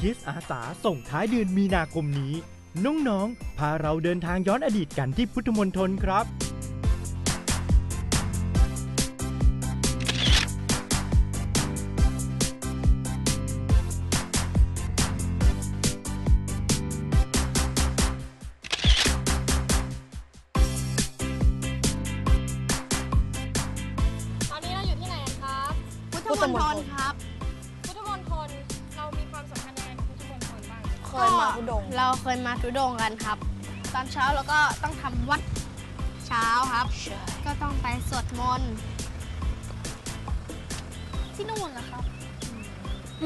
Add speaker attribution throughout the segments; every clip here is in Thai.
Speaker 1: คิสอาสาส่งท้ายเดือนมีนาคมนี้ น้องๆ พาเราเดินทางย้อนอดีตกันที่พุทธมณฑลครับ
Speaker 2: ย
Speaker 3: มา
Speaker 2: ทุ
Speaker 3: ดง
Speaker 4: กันครับ ตอนเช้าเราก็ต้องทำวัดเช้าครับ ก็ต้องไปสวดมนต์ที่นู่นนะครับ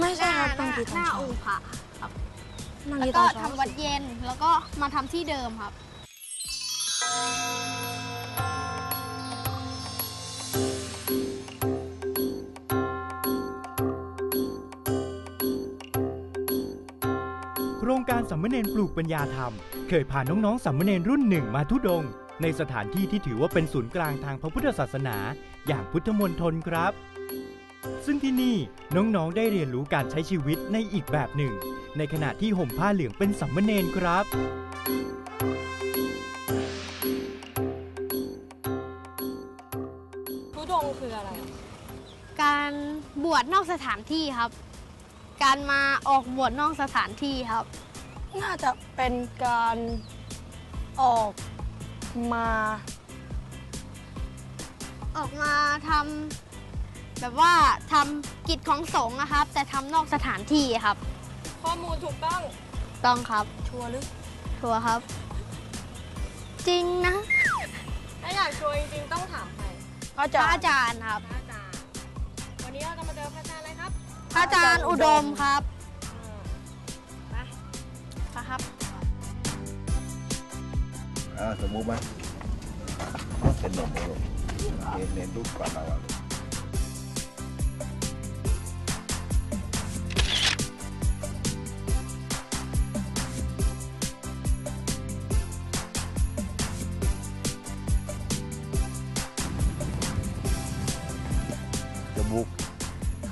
Speaker 3: ไม่ใช่ครับ
Speaker 4: ห
Speaker 3: ต้อ
Speaker 4: น้าง
Speaker 3: กี่ต
Speaker 4: ห
Speaker 3: อน
Speaker 4: น้า
Speaker 3: เช้า
Speaker 4: องค์พระครับ
Speaker 3: นั่ง
Speaker 4: แล้ว
Speaker 3: กี่ต
Speaker 4: ก็
Speaker 3: อนเช้า
Speaker 4: ทำวัดเย็นแล้วก็มาทำที่เดิมครับ
Speaker 1: โครงการสัมมเนรปลูกปัญญาธรรม เคยพาน้องๆสัมมเนรรุ่นหนึ่งมาทุดงค์ในสถานที่ที่ถือว่าเป็นศูนย์กลางทางพระพุทธศาสนา อย่างพุทธมณฑลครับ ซึ่งที่นี่น้องๆได้เรียนรู้การใช้ชีวิตในอีกแบบหนึ่ง ในขณะที่ห่มผ้าเหลืองเป็นสัมมเนรครับ
Speaker 2: ทุดงค์คืออะไร
Speaker 4: การบวชนอกสถานที่ครับ การมาออกบวชนอกสถานที่ครับ
Speaker 3: น่าจะเป็นการออกมา
Speaker 4: ออกมาทำแบบว่าทำกิจของสงฆ์นะครับ แต่ทำนอกสถานที่ครับ
Speaker 2: ข้อมูลถูกต้อง
Speaker 4: ต้องครับ
Speaker 3: ชัวร์หรือ
Speaker 4: ชัวร์ครับ จริงนะ
Speaker 2: ถ้าอยากช่วยจริงๆต้องถามใคร
Speaker 3: พระอา
Speaker 4: พ
Speaker 3: จา
Speaker 4: ระ
Speaker 3: ร
Speaker 4: อา
Speaker 3: ย์
Speaker 4: จารย์ครับ
Speaker 2: พระอาจารย์ วันนี้เราจะมาเจอพระอาจารย์อะไรครับ
Speaker 4: พระอาจารย์อุดมครับ
Speaker 2: ไป
Speaker 4: นะ ครับ
Speaker 5: อ่าสมมุติว่าเป็นหนุ่มลูกเน้นเน้นรูปก่อนเราอะจะบุก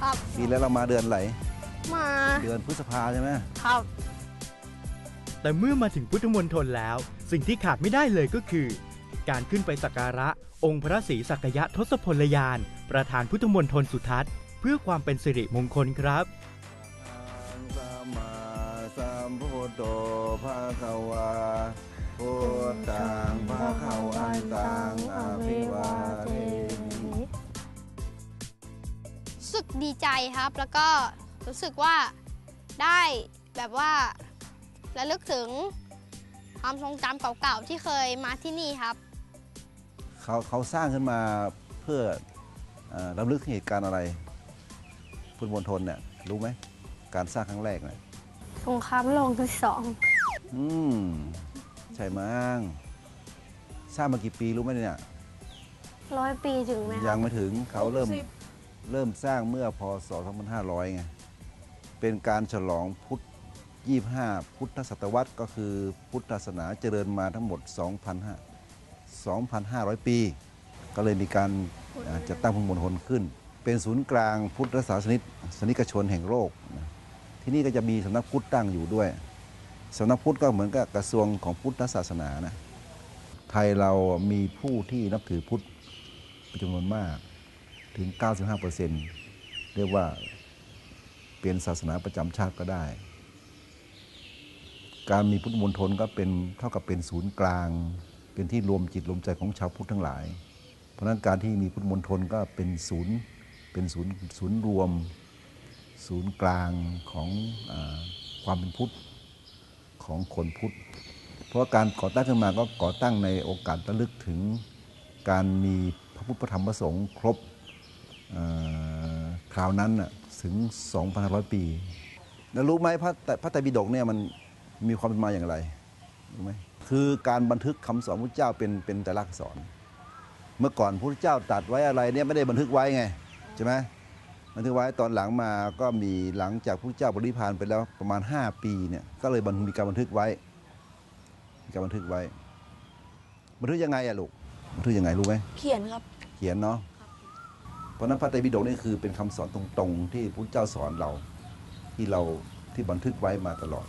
Speaker 4: ครับ
Speaker 5: ปีแล้วเรามาเดือนไหน
Speaker 4: มา
Speaker 5: เดือนพฤษภาใช่ไหม
Speaker 4: ครับ
Speaker 1: แต่เมื่อมาถึงพุทธมณฑลแล้ว สิ่งที่ขาดไม่ได้เลยก็คือ การขึ้นไปสักการะ องค์พระศรีสักยะทศพลยาน ประธานพุทธมณฑลสุทัศน์ เพื่อความเป็นสิริมงคลครับ
Speaker 5: สัมมาสัมพุทโธภะคะวาพุทธังภะคะวันตังอภิวาเทมิ
Speaker 4: รู้สึกดีใจครับ แล้วก็รู้สึกว่าได้แบบว่า ระลึกถึงความทรงจำเก่าๆที่เคยมาที่นี่ครับ
Speaker 5: เขาเขาสร้างขึ้นมาเพื่อเอ่อรำลึกถึงเหตุการณ์อะไร พุทธมณฑลเนี่ยรู้ไหมการสร้างครั้งแรกเนี่ย
Speaker 4: สงครามโลกที่สอง
Speaker 5: อืมใช่มั้งสร้างมากี่ปีรู้ไหมเนี่ย
Speaker 4: ร้อยปีถึงไหมค
Speaker 5: ยั
Speaker 4: รับ
Speaker 5: งไม่ถึงเขาเริ่มเริ่มสร้างเมื่อพศ 2500 ไง เป็นการฉลองพุทธ 25 พุทธศตวรรษ ก็คือพุทธศาสนาเจริญมาทั้งหมด 2,500 ปี ก็เลยมีการจัดตั้งพุทธมณฑลขึ้น เป็นศูนย์กลางพุทธศาสนิกสนิกชนแห่งโลกที่นี่ก็จะมีสำนักพุทธตั้งอยู่ด้วยสำนักพุทธก็เหมือนกับกระทรวงของพุทธศาสนานะไทยเรามีผู้ที่นับถือพุทธเป็นจำนวนมากถึง 95%เรียกว่าเป็นศาสนาประจำชาติก็ได้ การมีพุทธมณฑลก็เป็นเท่ากับเป็นศูนย์กลาง เป็นที่รวมจิตรวมใจของชาวพุทธทั้งหลาย เพราะนั้นการที่มีพุทธมณฑลก็เป็นศูนย์เป็นศูนย์ศูนย์รวม ศูนย์กลางของอความเป็นพุทธของคนพุทธ เพราะว่าการก่อตั้งขึ้นมาก็ก่อตั้งในโอกาสระลึกถึงการมีพระพุทธธรรมพระสงฆ์ครบคราวนั้นถึง 2,500 ปี แล้วรู้ไหมพระไตรพระไตรปิฎกเนี่ยมัน มีความเป็นมาอย่างไรรู้ไหมคือการบันทึกคำสอนพระเจ้าเป็นเป็นแต่ลักษณ์อักษรเมื่อก่อนพระเจ้าตรัดไว้อะไรเนี่ยไม่ได้บันทึกไว้ไงใช่ไหมบันทึกไว้ตอนหลังมาก็มีหลังจากพระเจ้าปรินิพพานไปแล้วประมาณ 5 ปีเนี่ยก็เลยบันมีการบันทึกไว้มีการบันทึกไว้ บันทึกยังไงอะลูกบันทึกยังไงรู้ไหม
Speaker 3: เขียนครับ
Speaker 5: เขียนเนาะเพราะฉะนั้นพระไตรปิฎกนี่คือเป็นคำสอนตรงๆ ที่พระเจ้าสอนเราที่เราที่ที่บันทึกไว้มาตลอด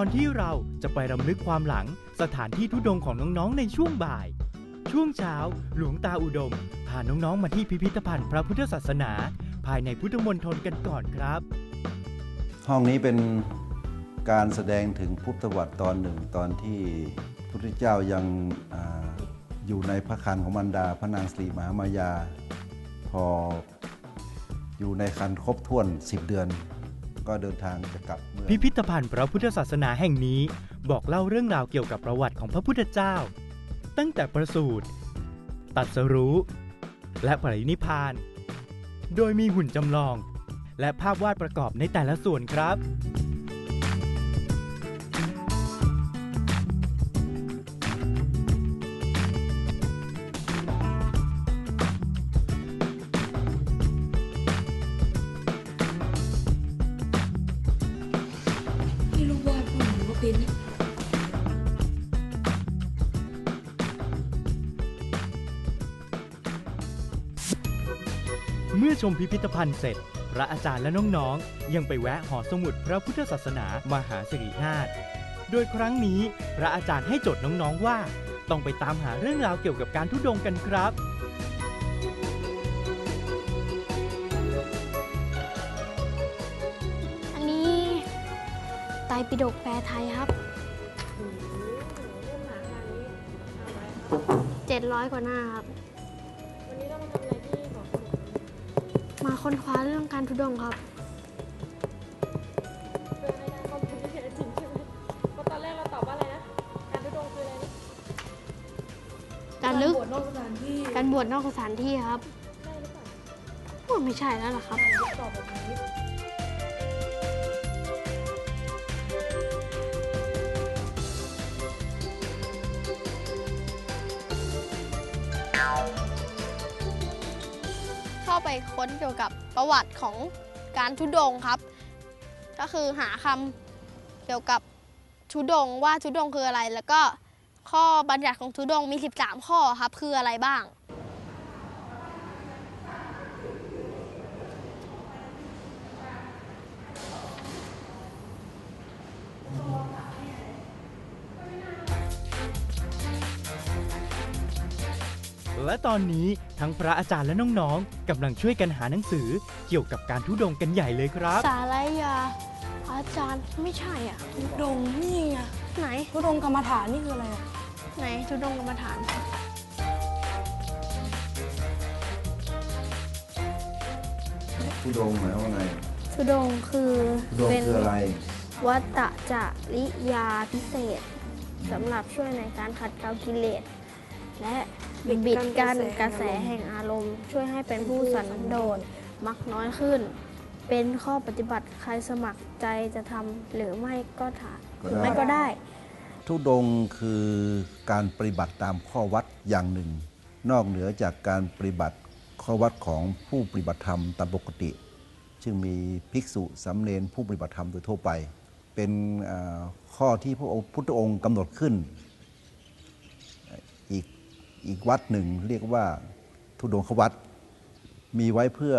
Speaker 1: อนที่เราจะไปรำลึกความหลังสถานที่ทุดงของน้องๆในช่วงบ่าย ช่วงเช้า หลวงตาอุดม พาน้องๆมาที่พิพิธภัณฑ์พระพุทธศาสนา ภายในพุทธมณฑลกันก่อนครับ
Speaker 5: ห้องนี้เป็นการแสดงถึงพุทธวัตรตอนหนึ่งตอนที่พระพุทธเจ้ายังออยู่ในพระคันของมารดาพระนางสรีมหามายา พออยู่ในคันครบถ้วน 10 เดือน ก็เดินทางจะกลับเมื่อ
Speaker 1: พิพิธภัณฑ์พระพุทธศาสนาแห่งนี้ บอกเล่าเรื่องราวเกี่ยวกับประวัติของพระพุทธเจ้า ตั้งแต่ประสูติตัดสรู้ และปรินิพพาน โดยมีหุ่นจำลอง และภาพวาดประกอบในแต่ละส่วนครับ ชมพิพิธภัณฑ์เสร็จ พระอาจารย์และน้องๆ ยังไปแวะหอสมุดพระพุทธศาสนามหาสิรินาถโดยครั้งนี้พระอาจารย์ให้โจทย์น้องๆว่า ต้องไปตามหาเรื่องราวเกี่ยวกับการทุดงกันครับ
Speaker 4: อันนี้ไตรปิฎกแปลไทยครับ 700 กว่าหน้าครับ
Speaker 2: วันนี้เรามาทำอะไร มา
Speaker 4: ค้นคว้าเรื่องการทุดงค์ครับ
Speaker 2: เพื่อให้ได้ข้อมูลที่แท้จริงใช่ไหมเพราะตอนแรกเราตอบว่าอะไรนะ การทุดงค์คืออะไรนะ
Speaker 4: การลึก
Speaker 6: บวชนอกสถานที่
Speaker 4: การบวชนอกสถานที่ครับ
Speaker 2: ได้หรือเปล่า
Speaker 4: ว่าไม่ใช่แล้วล่ะครับ
Speaker 2: ตอบแบบนี้
Speaker 4: เข้าไปค้นเกี่ยวกับประวัติของการทุดงครับ ก็คือหาคำเกี่ยวกับทุดงว่าทุดงคืออะไร แล้วก็ข้อบัญญัติของทุดงมี 13 ข้อครับคืออะไรบ้าง
Speaker 1: และตอนนี้ทั้งพระอาจารย์และน้องๆกำลังช่วยกันหาหนังสือเกี่ยวกับการทุดงค์กันใหญ่เลยครับ
Speaker 4: สารยา อาจารย์ไม่ใช่อะ
Speaker 3: ทุดงค์นี่ไง
Speaker 4: ไหน
Speaker 3: ทุดงค์กรรมฐานนี่คืออะไรอะ
Speaker 4: ไหนทุดงค์กรรมฐาน
Speaker 5: ผู้ดงหมายความว่าไง
Speaker 4: ทุดงค์คือ
Speaker 5: ผู้ดง
Speaker 4: เป็น
Speaker 5: คืออะไร
Speaker 4: วัตจริยาพิเศษสำหรับช่วยในการขัดเกลากิเลสและ บิดกั้นกระแสแห่งอารมณ์ ช่วยให้เป็นผู้สันโดษมักน้อยขึ้น เป็นข้อปฏิบัติใครสมัครใจจะทำหรือไม่ก็ถา
Speaker 5: ก็
Speaker 4: หรือ
Speaker 5: ได้
Speaker 4: ไม่ก็ได้
Speaker 5: ทุดงค์คือการปฏิบัติตามข้อวัดอย่างหนึ่ง นอกเหนือจากการปฏิบัติข้อวัดของผู้ปฏิบัติธรรมตามปกติ ซึ่งมีภิกษุสามเณรผู้ปฏิบัติธรรมโดยทั่วไป เป็นอ่าข้อที่พระองค์พุทธองค์กำหนดขึ้นอีก อีกวัดหนึ่งเรียกว่าทุดงควัดมีไว้เพื่อ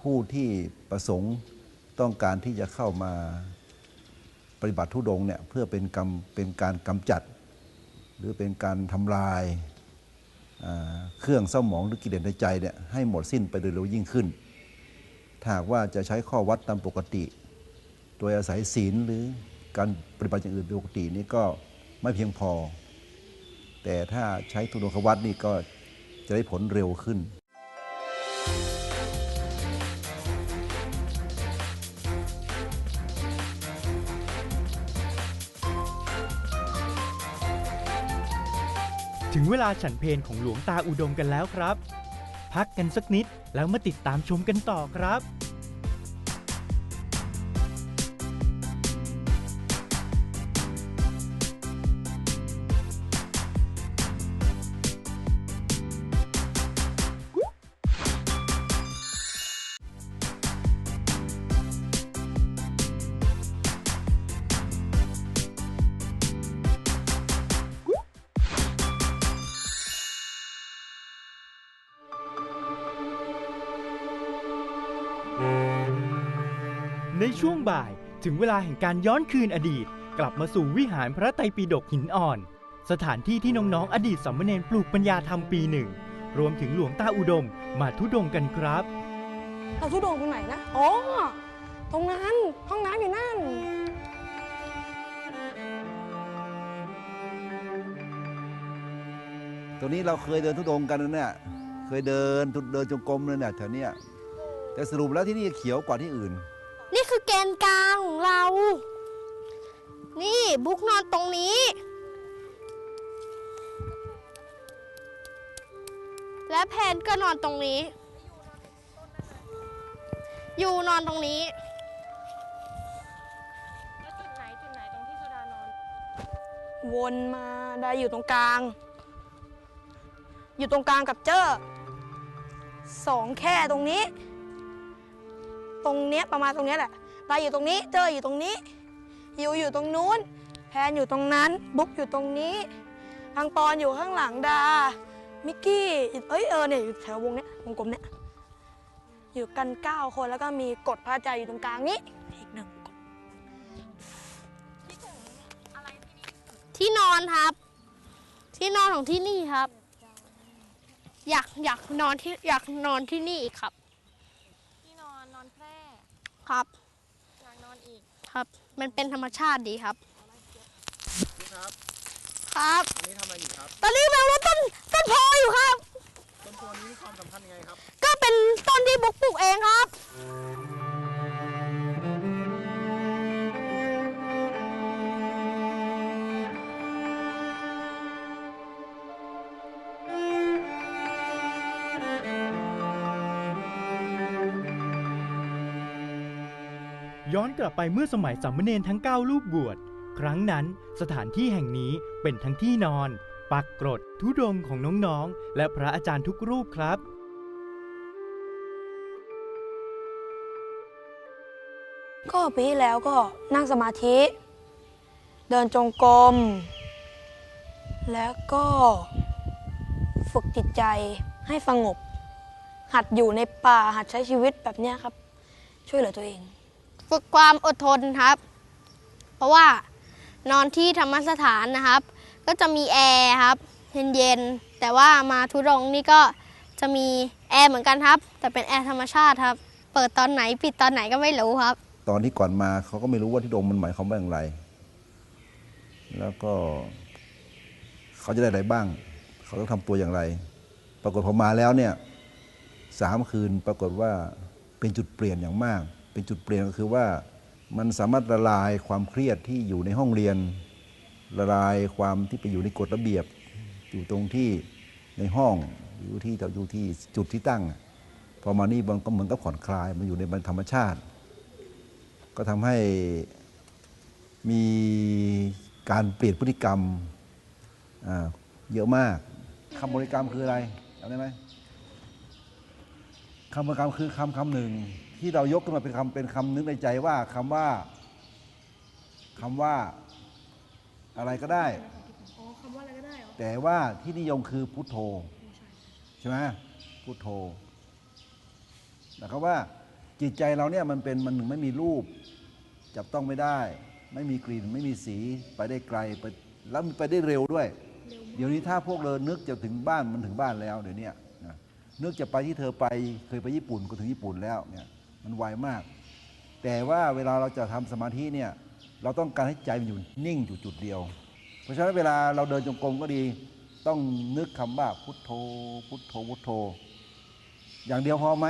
Speaker 5: ผู้ที่ประสงค์ต้องการที่จะเข้ามาปฏิบัติทุดงเนี่ยเพื่อเป็นกรรมเป็นการกำจัด หรือเป็นการทำลายเครื่องเศร้าหมองหรือกิเลสในใจเนี่ยให้หมดสิ้นไปโดยเร็วยิ่งขึ้นถ้าหากว่าจะใช้ข้อวัดตามปกติ โดยอาศัยศีลหรือการปฏิบัติอย่างอื่นปกตินี่ก็ไม่เพียงพอ แต่ถ้าใช้ทุดงควัดนี่ก็จะได้ผลเร็วขึ้น
Speaker 1: ถึงเวลาฉันเพลของหลวงตาอุดมกันแล้วครับ พักกันสักนิดแล้วมาติดตามชมกันต่อครับ ในช่วงบ่ายถึงเวลาแห่งการย้อนคืนอดีต กลับมาสู่วิหารพระไตรปิฎกหินอ่อน สถานที่ที่น้องๆอดีตสามเณรปลูกปัญญาธรรมปีหนึ่ง รวมถึงหลวงตาอุดมมาทุดงค์กันครับ
Speaker 3: เราทุดงค์ตรงไหนนะ อ๋อ ตรงนั้น ห้องน้ำอยู่นั่น
Speaker 5: ตัวนี้เราเคยเดินทุดงค์กันนะเนี่ย เคยเดินทุเดินจงกรมเลยเนี่ยแถวเนี้ยแต่สรุปแล้วที่นี่เขียวกว่าที่อื่น
Speaker 4: นี่คือ แกนกลางของเรา นี่บุ๊กนอนตรงนี้ และแพนก็นอนตรงนี้ อยู่นอนตรงนี้
Speaker 2: แล้วจุดไหนจุดไหนตรงที่โซดานอน
Speaker 3: วนมาได้อยู่ตรงกลาง อยู่ตรงกลางกับเจ้อสองแค่ตรงนี้ ตรงเนี้ยประมาณตรงเนี้ยแหละ ได้อยู่ตรงนี้ เจ้ออยู่ตรงนี้อยู่อยู่ตรงนู้น แพนอยู่ตรงนั้น บุ๊กอยู่ตรงนี้พังปอนอยู่ข้างหลังดา มิกกี้เอ้ยเออเนี่ยอยู่แถววงเนี้ยวงกลมเนี้ยอยู่กันเก้าคนแล้วก็มีกฎพระอาจารย์อยู่ตรงกลางนี้อีกหนึ่งกฎ
Speaker 4: ที่นอนครับ ที่นอนของที่นี่ครับ อยากอยากนอนที่อยากนอนที่นี่อีกครับ
Speaker 2: ที่นอนนอนแพร่
Speaker 4: ครับ ครับ มันเป็นธรรมชาติดีครับครับ
Speaker 7: อันนี้ทำอะไรอยู่ครับ
Speaker 4: ตอนนี้แบบว่าต้นต้นโพอยู่ครับ
Speaker 7: ต้นโพนี้มีความสำคัญยังไงครับ
Speaker 4: ก็เป็นต้นที่บุกปลูกเองครับ
Speaker 1: กลับไปเมื่อสมัยสามเณรทั้ง 9 รูปบวช ครั้งนั้นสถานที่แห่งนี้เป็นทั้งที่นอน ปักกรด ทุดงของน้องๆ และพระอาจารย์ทุกรูปครับ
Speaker 3: ก็ปีที่แล้วก็นั่งสมาธิ เดินจงกรม แล้วก็ฝึกจิตใจให้สงบ หัดอยู่ในป่าหัดใช้ชีวิตแบบเนี้ยครับ ช่วยเหลือตัวเอง
Speaker 4: ฝึกความอดทนครับ เพราะว่านอนที่ธรรมสถานนะครับ ก็จะมีแอร์ครับเย็นๆแต่ว่ามาทุดงนี่ก็จะมีแอร์เหมือนกันครับ แต่เป็นแอร์ธรรมชาติครับ เปิดตอนไหนปิดตอนไหนก็ไม่รู้ครับ
Speaker 5: ตอนที่ก่อนมาเขาก็ไม่รู้ว่าที่โดมมันหมายความว่าอย่างไร แล้วก็เขาจะได้อะไรบ้าง เขาต้องทำตัวอย่างไร ปรากฏพอมาแล้วเนี่ยสามคืนปรากฏว่าเป็นจุดเปลี่ยนอย่างมาก เป็นจุดเปลี่ยนก็คือว่ามันสามารถละลายความเครียดที่อยู่ในห้องเรียน ละลายความที่ไปอยู่ในกฎระเบียบ อยู่ตรงที่ในห้องอยู่ที่อยู่ที่จุดที่ตั้งอะพอมานี่มันก็เหมือนกับผ่อนคลายมันอยู่ในธรรมชาติ ก็ทำให้มีการเปลี่ยนพฤติกรรมเยอะมากคำบริกรรมคืออะไรจำได้ไหมคำบริกรรมคือคำคำหนึ่ง ที่เรายกขึ้นมาเป็นคำเป็นคำนึกในใจว่าคำว่าคำว่าอะไรก็ได้
Speaker 6: อ๋อคำว่าอะไรก็ได้เหรอ
Speaker 5: แต่ว่าที่นิยมคือพุทโธ ใช่ไหมพุทโธนะครับว่าจิตใจเราเนี่ยมันเป็นมันหนึ่งไม่มีรูป จับต้องไม่ได้ ไม่มีกลิ่น ไม่มีสีไปได้ไกลไปแล้วมันไปได้เร็วด้วย เดี๋ยวนี้ถ้าพวกเรานึกจะถึงบ้านมันถึงบ้านแล้วเดี๋ยวเนี้ยนะนึกจะไปที่เธอไปเคยไปญี่ปุ่นก็ถึงญี่ปุ่นแล้วเนี่ย มันไวมาก แต่ว่าเวลาเราจะทำสมาธิเนี่ยเราต้องการให้ใจมันอยู่นิ่งอยู่จุดเดียว เพราะฉะนั้นเวลาเราเดินจงกรมก็ดี ต้องนึกคำว่าพุทโธ พุทโธพุทโธ อย่างเดียวพอไหม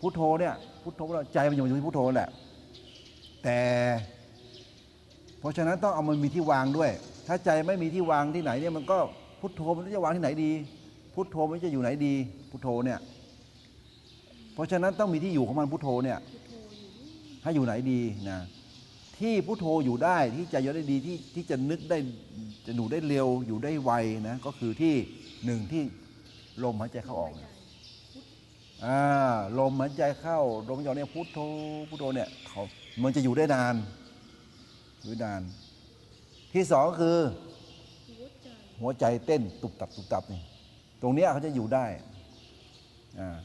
Speaker 5: พุทโธเนี่ยพุทโธพุทโธใจมันอยู่ที่พุทโธแหละ แต่ เพราะฉะนั้นต้องเอามันมีที่วางด้วย ถ้าใจไม่มีที่วางที่ไหนเนี่ยมันก็พุทโธมันจะวางที่ไหนดี พุทโธมันจะอยู่ไหนดี พุทโธเนี่ย ราะฉะนั้นต้องมีที่อยู่ของมันพุทโธเนี่ยให้อยู่ไหนดีนะที่พุทโธอยู่ได้ที่ใจอยู่ได้ดีที่ที่จะนึกได้จะหนูได้เร็วอยู่ได้ไวนะก็คือที่หนึ่งที่ลมหายใจเข้าออกอ่าลมหายใจเข้าลมหายใจเนี่ยพุทโธพุทโธเนี่ยเขามันจะอยู่ได้นานอยู่นาน ที่สองคือ หัวใจเต้นตุบตับตุบตับนี่ตรงนี้เขาจะอยู่ได้อ่า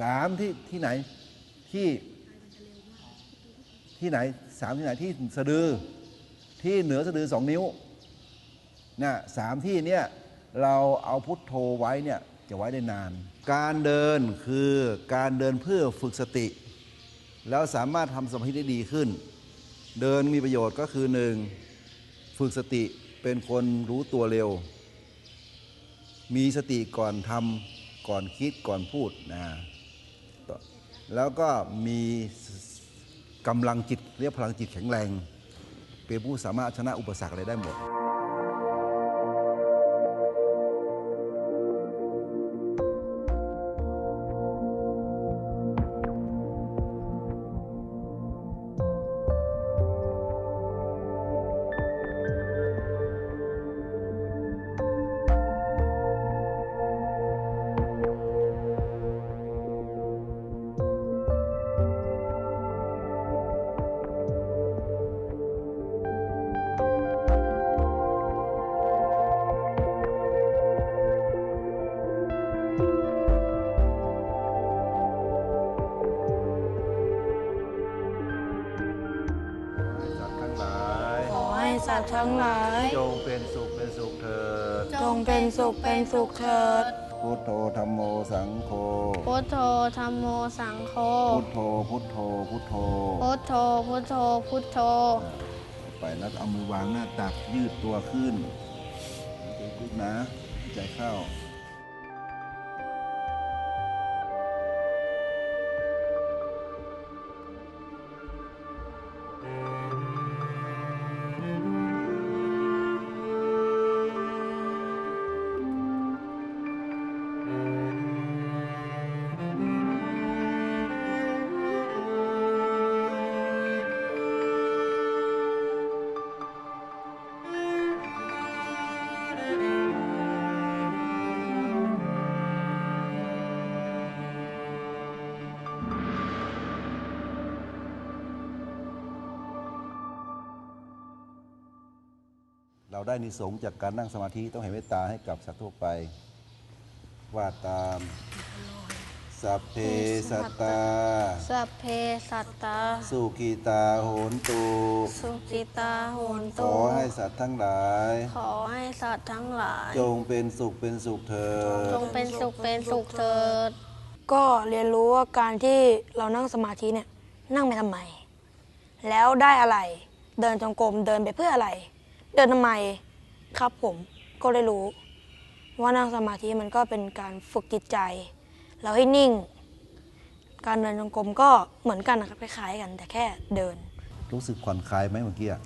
Speaker 5: สามที่ที่ไหนที่ที่ไหนสามที่ไหนที่สะดือที่เหนือสะดือสองนิ้วนะสามที่เนี่ยเราเอาพุทโธไว้เนี่ยจะไว้ได้นาน การเดินคือการเดินเพื่อฝึกสติ แล้วสามารถทำสมาธิได้ดีขึ้น เดินมีประโยชน์ก็คือหนึ่งฝึกสติเป็นคนรู้ตัวเร็ว มีสติก่อนทำก่อนคิดก่อนพูดนะ แล้วก็มีกำลังจิตเรียกพลังจิตแข็งแรง เป็นผู้สามารถชนะอุปสรรคอะไรได้หมด เป็นสุขเป็นสุขเถิด
Speaker 3: จงเป็นสุขเป็นสุขเถิด
Speaker 5: พุทโธธรรมโมสังโฆ
Speaker 4: พุทโธธรรมโมสังโฆ
Speaker 5: พุทโธ พุทโธ พุทโธ
Speaker 4: พุทโธ พุทโธ พุทโธ
Speaker 5: ไปแล้วเอามือวางหน้าตักยืดตัวขึ้นใจขึ้นนะ ใจเข้า เราได้นิสงส์จากการนั่งสมาธิต้องเห็นเมตตาให้กับสัตว์ทั่วไป ว่าตามสัพเพสัตตา
Speaker 4: สัพเพสัตตา
Speaker 5: สุขีตาโหนตุ
Speaker 4: สุกิตาโหน
Speaker 5: ข
Speaker 4: ตุ
Speaker 5: อให้สัตว์ทั้งหลาย
Speaker 4: ขอให้สัตว์ทั้งหลาย
Speaker 5: จงเป็นสุขเป็นสุขเถิ
Speaker 4: จ
Speaker 5: ด
Speaker 4: งเป็นสุขเป็นสุขเถิด
Speaker 3: ก็เรียนรู้ว่าการที่เรานั่งสมาธิเนี่ยนั่งไปทำไม แล้วได้อะไร เดินจงกรมเดินไปเพื่ออะไร เดินทำไมครับผมก็ได้รู้ ว่านั่งสมาธิมันก็เป็นการฝึกจิตใจ เราให้นิ่ง การเดินจงกรมก็เหมือนกันนะครับคล้ายๆกันแต่แค่เดิน
Speaker 5: รู้สึกผ่อนคลายไหมเมื่อกี้อะ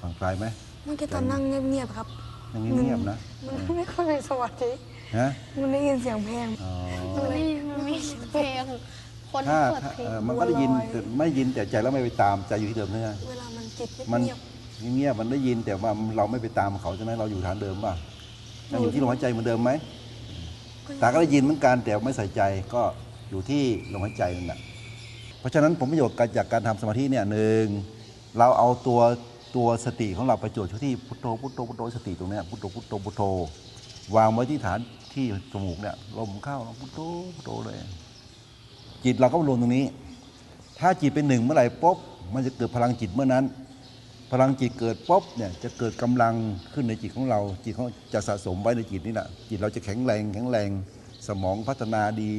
Speaker 5: ผ่อนคลายไหม
Speaker 3: เมื่อกี้ตอนนั่งเงียบๆครับ
Speaker 5: ยังเงียบๆนะ
Speaker 3: มันไม่ค่อยมีสมาธิ
Speaker 5: ฮะ
Speaker 3: มันได้ยินเสียงเพลง
Speaker 5: อ๋อ
Speaker 4: มันไม่มันมีเพลงคน
Speaker 5: ถ้า
Speaker 4: เปิด
Speaker 5: ถ้า
Speaker 4: เพลง
Speaker 5: เอ่อมันก็ได้ยินแต่ไม่ยินแต่ใจเราไม่ไปตามใจอยู่ที่เดิมใช่ไหม
Speaker 3: เวลามันจิต
Speaker 5: มัน
Speaker 3: เงียบ
Speaker 5: เงียบๆมันได้ยินแต่ว่าเราไม่ไปตามเขาใช่ไหมเราอยู่ฐานเดิมป่ะยังอยู่ที่ลมหายใจเหมือนเดิมไหมตาก็ได้ยินเหมือนกันแต่ไม่ใส่ใจก็อยู่ที่ลมหายใจนั่นแหละเพราะฉะนั้นผมประโยชน์จากการทำสมาธิเนี่ยหนึ่งเราเอาตัวตัวสติของเราไปจดอยู่ที่พุทโธพุทโธพุทโธสติตรงเนี้ยพุทโธพุทโธพุทโธ วางไว้ที่ฐานที่จมูกเนี่ยลมเข้าพุทโธพุทโธเลย จิตเราก็รวมตรงนี้ ถ้าจิตเป็นหนึ่งเมื่อไหร่ปุ๊บมันจะเกิดพลังจิตเมื่อนั้นพ ลังจิตเกิดปุ๊บเนี่ยจะเกิดกำลังขึ้นในจิตของเรา จิตเขาจะสะสมไว้ในจิตนี่แหละจิตเราจะแข็งแรงแข็งแรง สมองพัฒนาดี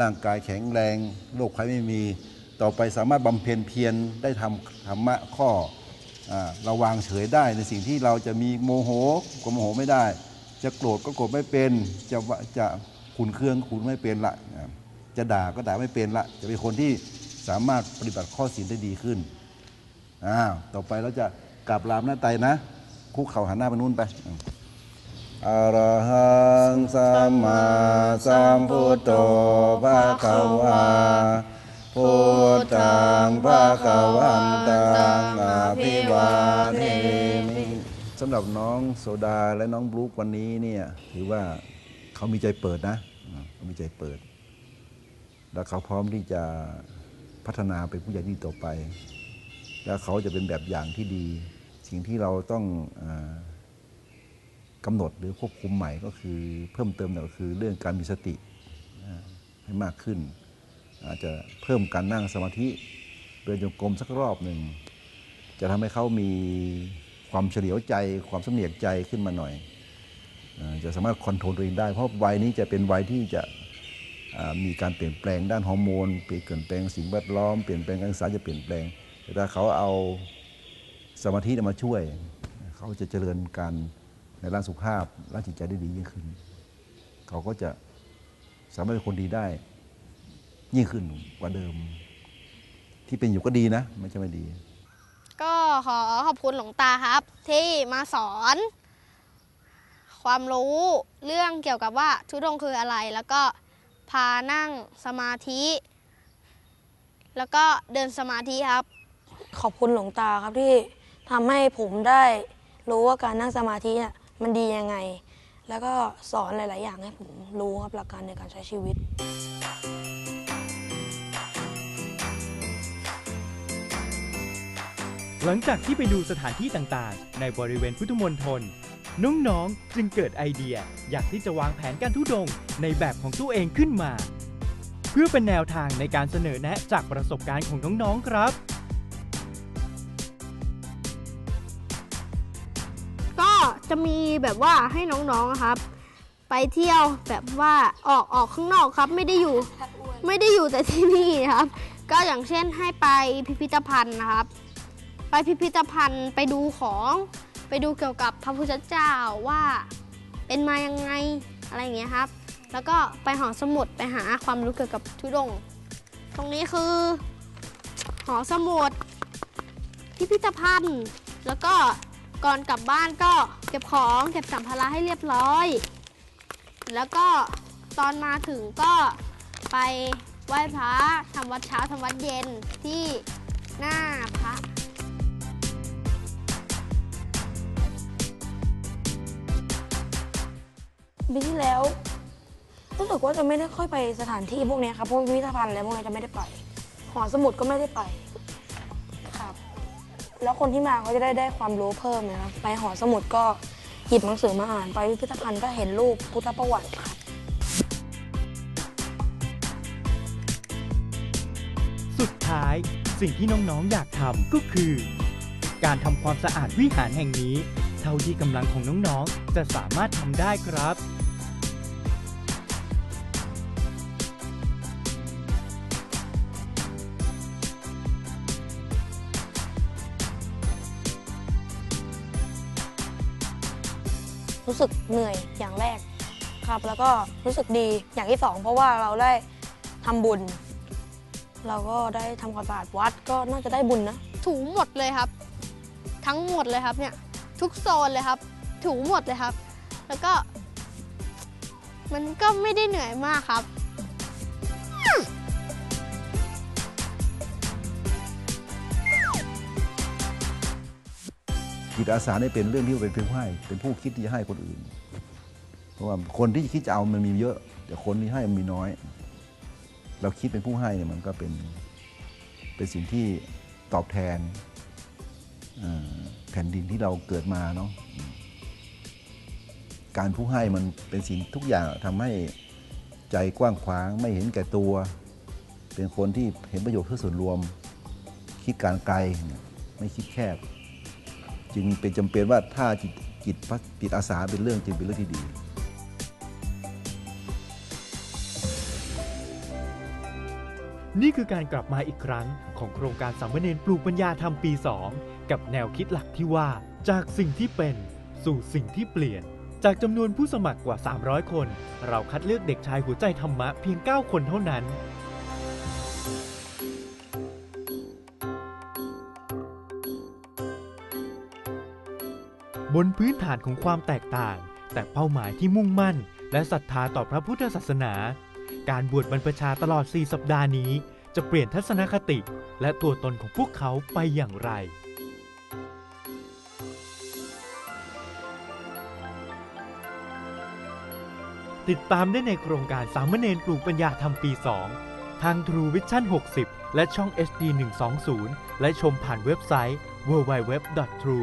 Speaker 5: ร่างกายแข็งแรงโรคภัยไม่มี ต่อไปสามารถบำเพ็ญเพียรได้ทำธรรมะข้ออาเราวางเฉยได้ในสิ่งที่เราจะมีโมโหก็โมโหไม่ได้ จะโกรธก็โกรธไม่เป็น จะจะขุนเคืองขุนไม่เป็นละจะด่าก็ด่าไม่เป็นละ จะเป็นคนที่สามารถปฏิบัติข้อศีลได้ดีขึ้น อ้าวต่อไปเราจะกราบลามหน้าไตนะ คุกเข่าหันหน้าไปนู่นไปอรหังสัมมาสัมพุทโธภะคะวาพุทธังภะคะวันตังอะภิวาเทมิสำหรับน้องโซดาและน้องบลูควันนี้เนี่ยถือว่าเขามีใจเปิดนะเขามีใจเปิด แล้วเขาพร้อมที่จะพัฒนาเป็นผู้ใหญ่ที่ดีต่อไป แล้วเขาจะเป็นแบบอย่างที่ดี สิ่งที่เราต้องอกำหนดหรือควบคุมใหม่ก็คือเพิ่มเติมก็คือเรื่องการมีสติให้มากขึ้น อาจจะเพิ่มการนั่งสมาธิโดดินจงกรมสักรอบหนึ่งจะทำให้เขามีความเฉลียวใจ ความสำเนียกใจขึ้นมาหน่อยจะสามารถคอนโทรลตัวเองได้ เพราะวัยนี้จะเป็นวัยที่จะมีการเปลี่ยนแปลงด้านฮอร์โมนเปลี่ยนแปลงสิ่งแวดล้อมเปลี่ยนแปลงการศึกษาจะเปลี่ยนแปลง ถ้าเขาเอาสมาธิมาช่วย เขาจะเจริญการในด้านสุขภาพด้านจิตใจได้ดียิ่งขึ้น เขาก็จะสามารถเป็นคนดีได้ ยิ่งขึ้นกว่าเดิม ที่เป็นอยู่ก็ดีนะ ไม่ใช่ไม่ดี
Speaker 4: ก็ขอขอบคุณหลวงตาครับ ที่มาสอน ความรู้เรื่องเกี่ยวกับว่าทุดงค์คืออะไร แล้วก็พานั่งสมาธิ แล้วก็เดินสมาธิครับ
Speaker 3: ขอบคุณหลวงตาครับที่ทำให้ผมได้รู้ว่าการนั่งสมาธิเนี่ยมันดียังไง แล้วก็สอนหลาย ๆ อย่างให้ผมรู้ครับหลักการในการใช้ชีวิต
Speaker 1: หลังจากที่ไปดูสถานที่ต่าง ๆ ในบริเวณพุทธมณฑลน้อง ๆ จึงเกิดไอเดียอยากที่จะวางแผนการทุดงในแบบของตัวเองขึ้นมา เพื่อเป็นแนวทางในการเสนอแนะจากประสบการณ์ของน้อง ๆ ครับ
Speaker 4: จะมีแบบว่าให้น้องๆครับ ไปเที่ยวแบบว่าออกออกข้างนอกครับ ไม่ได้อยู่ไม่ได้อยู่แต่ที่นี่ครับ ก็อย่างเช่นให้ไปพิพิธภัณฑ์นะครับ ไปพิพิธภัณฑ์ไปดูของไปดูเกี่ยวกับพระพุทธเจ้าว่าเป็นมายังไงอะไรอย่างเงี้ยครับ แล้วก็ไปหอสมุดไปหาความรู้เกี่ยวกับทุดง ตรงนี้คือ หอสมุดพิพิธภัณฑ์แล้วก็ ก่อนกลับบ้านก็เก็บของเก็บสัมภาระให้เรียบร้อย แล้วก็ตอนมาถึงก็ไปไหว้พระทำวัดเช้าทำวัดเย็นที่หน้าพระ
Speaker 3: ปีที่แล้วรู้สึกว่าจะไม่ได้ค่อยไปสถานที่พวกนี้ครับพวกพิพิธภัณฑ์อะไรพวกนี้จะไม่ได้ไป หอสมุดก็ไม่ได้ไป แล้วคนที่มาเขาจะได้ได้ความรู้เพิ่มนะครับไปหอสมุดก็หยิบหนังสือมาอ่าน ไปพิพิธภัณฑ์ก็เห็นรูปพุทธประวัติครับ
Speaker 1: สุดท้ายสิ่งที่น้องๆอยากทำก็คือ การทำความสะอาดวิหารแห่งนี้ เท่าที่กำลังของน้องๆ จะสามารถทำได้ครับ
Speaker 3: รู้สึกเหนื่อยอย่างแรกครับ แล้วก็รู้สึกดีอย่างที่สองเพราะว่าเราได้ทำบุญ เราก็ได้ทำความสะอาดวัดก็น่าจะได้บุญนะ
Speaker 4: ถูหมดเลยครับ ทั้งหมดเลยครับเนี่ยทุกโซนเลยครับ ถูหมดเลยครับ แล้วก็ มันก็ไม่ได้เหนื่อยมากครับ
Speaker 5: จิตอาสาเนี่ยเป็นเรื่องที่เป็นเพียงผู้ให้ เป็นผู้คิดที่จะให้คนอื่น เพราะว่าคนที่คิดจะเอามันมีเยอะ แต่คนที่ให้มันมีน้อย เราคิดเป็นผู้ให้เนี่ยมันก็เป็นเป็นสิ่งที่ตอบแทนแผ่นดินที่เราเกิดมาเนาะการผู้ให้มันเป็นสิ่งทุกอย่างทำให้ใจกว้างขวางไม่เห็นแก่ตัว เป็นคนที่เห็นประโยชน์เพื่อส่วนรวม คิดการไกลไม่คิดแคบ จึงเป็นจำเป็นว่าถ้าจิตจิตจิตอาสาเป็นเรื่องจึงเป็นเรื่องที่ดี
Speaker 1: นี่คือการกลับมาอีกครั้งของโครงการสามเณรปลูกปัญญาธรรมปี 2 กับแนวคิดหลักที่ว่า จากสิ่งที่เป็นสู่สิ่งที่เปลี่ยน จากจำนวนผู้สมัครกว่า 300 คน เราคัดเลือกเด็กชายหัวใจธรรมะเพียง 9 คนเท่านั้น บนพื้นฐานของความแตกต่าง แต่เป้าหมายที่มุ่งมั่น และศรัทธาต่อพระพุทธศาสนา การบวชบรรพชาตลอด 4 สัปดาห์นี้ จะเปลี่ยนทัศนคติ และตัวตนของพวกเขาไปอย่างไรติดตามได้ในโครงการสามเณรปลูกปัญญาธรรมปี 2 ทาง True Vision 60 และช่อง HD 120 และชมผ่านเว็บไซต์ www.true